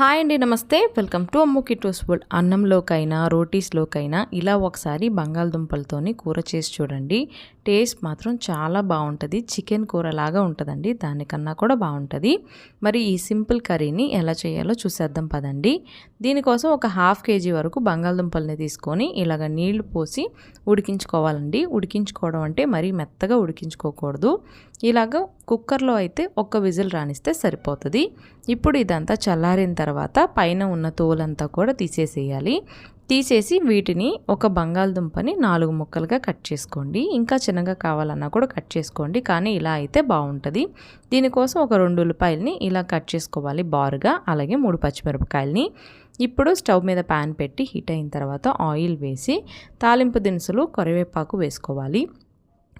Hi అండి నమస్తే. Welcome to అమ్ముకి టూస్ ఫుడ్ అన్నంలోకైనా రోటీస్లోకైనా ఇలా ఒకసారి బంగాళదుంపలతోని కూర చేసి చూడండి. టేస్ట్ మాత్రం చాలా బాగుంటుంది. చికెన్ కూర లాగా ఉంటుందండి. దానికన్నా కూడా బాగుంటుంది. మరి ఈ సింపుల్ కర్రీని ఎలా చేయాలో చూసేద్దాం పదండి. దీనికోసం ఒక హాఫ్ కేజీ వరకు బంగాళదుంపల్ని తీసుకొని ఇలాగ నీళ్ళు పోసి ఉడికించుకోవాలండి. ఉడికించుకోవడం అంటే మరీ మెత్తగా ఉడికించుకోకూడదు. ఇలాగ కుక్కర్లో అయితే ఒక్క విజిల్ రానిస్తే సరిపోతుంది. ఇప్పుడు ఇదంతా చల్లారిన తర్వాత తర్వాత పైన ఉన్న తోలంతా కూడా తీసేసేయాలి. తీసేసి వీటిని ఒక బంగాళదుంపని నాలుగు ముక్కలుగా కట్ చేసుకోండి. ఇంకా చిన్నగా కావాలన్నా కూడా కట్ చేసుకోండి. కానీ ఇలా అయితే బాగుంటుంది. దీనికోసం ఒక రెండు ఉల్లిపాయలని ఇలా కట్ చేసుకోవాలి బారుగా. అలాగే మూడు పచ్చిమిరపకాయలని. ఇప్పుడు స్టవ్ మీద ప్యాన్ పెట్టి హీట్ అయిన తర్వాత ఆయిల్ వేసి తాలింపు దినుసులు కరివేపాకు వేసుకోవాలి.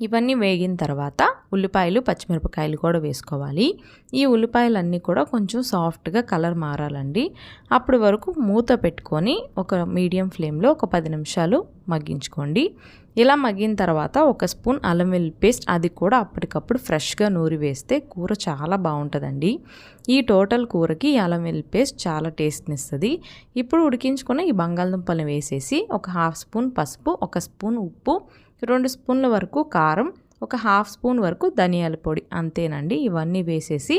ఇవన్నీ వేగిన తర్వాత ఉల్లిపాయలు పచ్చిమిరపకాయలు కూడా వేసుకోవాలి. ఈ ఉల్లిపాయలన్నీ కూడా కొంచెం సాఫ్ట్గా కలర్ మారాలండి. అప్పటి వరకు మూత పెట్టుకొని ఒక మీడియం ఫ్లేమ్లో ఒక పది నిమిషాలు మగ్గించుకోండి. ఇలా మగ్గిన తర్వాత ఒక స్పూన్ అల్లం వెల్లి పేస్ట్ అది కూడా అప్పటికప్పుడు ఫ్రెష్గా నూరి వేస్తే కూర చాలా బాగుంటుందండి. ఈ టోటల్ కూరకి అల్లం వెల్లి పేస్ట్ చాలా టేస్ట్ని ఇస్తుంది ఇప్పుడు ఉడికించుకున్న ఈ బంగాళదుంపలను వేసేసి ఒక హాఫ్ స్పూన్ పసుపు ఒక స్పూన్ ఉప్పు రెండు స్పూన్ల వరకు కారం ఒక హాఫ్ స్పూన్ వరకు ధనియాల పొడి అంతేనండి. ఇవన్నీ వేసేసి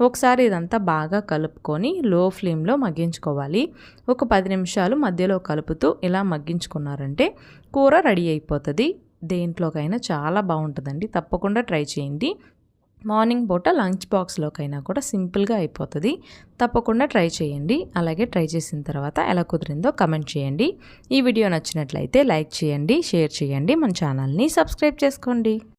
ఒకసారి ఇదంతా బాగా కలుపుకొని లో ఫ్లేమ్లో మగ్గించుకోవాలి. ఒక పది నిమిషాలు మధ్యలో కలుపుతూ ఇలా మగ్గించుకున్నారంటే కూర రెడీ అయిపోతుంది. దేంట్లోకైనా చాలా బాగుంటుందండి. తప్పకుండా ట్రై చేయండి. మార్నింగ్ పూట లంచ్ బాక్స్లోకైనా కూడా సింపుల్గా అయిపోతుంది. తప్పకుండా ట్రై చేయండి. అలాగే ట్రై చేసిన తర్వాత ఎలా కుదిరిందో కమెంట్ చేయండి. ఈ వీడియో నచ్చినట్లయితే లైక్ చేయండి షేర్ చేయండి. మన ఛానల్ని సబ్స్క్రైబ్ చేసుకోండి.